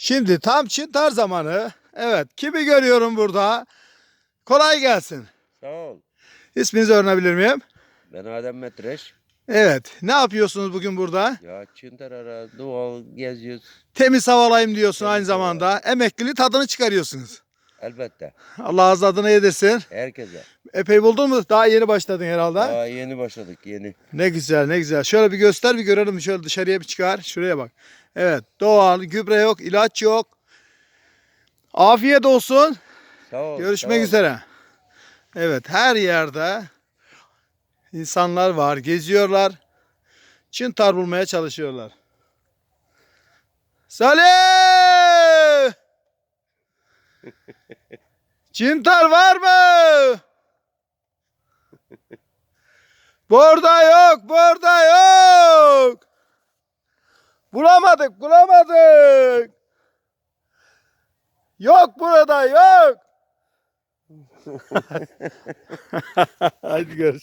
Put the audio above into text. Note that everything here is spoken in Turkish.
Şimdi tam çıntar zamanı. Evet. Kimi görüyorum burada? Kolay gelsin. Sağ ol. İsminizi öğrenebilir miyim? Ben Adem Metreş. Evet. Ne yapıyorsunuz bugün burada? Ya Çıntar ara doğal geziyoruz. Temiz havalayım diyorsun Temiz aynı zamanda. Emekliliği tadını çıkarıyorsunuz. Elbette. Allah ağız tadını yedirsin. Herkese. Epey buldun mu? Daha yeni başladın herhalde. Daha yeni başladık yeni. Ne güzel ne güzel. Şöyle bir göster bir görelim. Şöyle dışarıya bir çıkar. Şuraya bak. Evet doğal gübre yok ilaç yok. Afiyet olsun. Sağ ol. Görüşmek sağ ol. üzere. Evet her yerde insanlar var. Geziyorlar. Çıntar bulmaya çalışıyorlar. Salih! Çıntar var mı? Burada yok, burada yok. Bulamadık, bulamadık. Yok burada, yok. Hadi görüşürüz.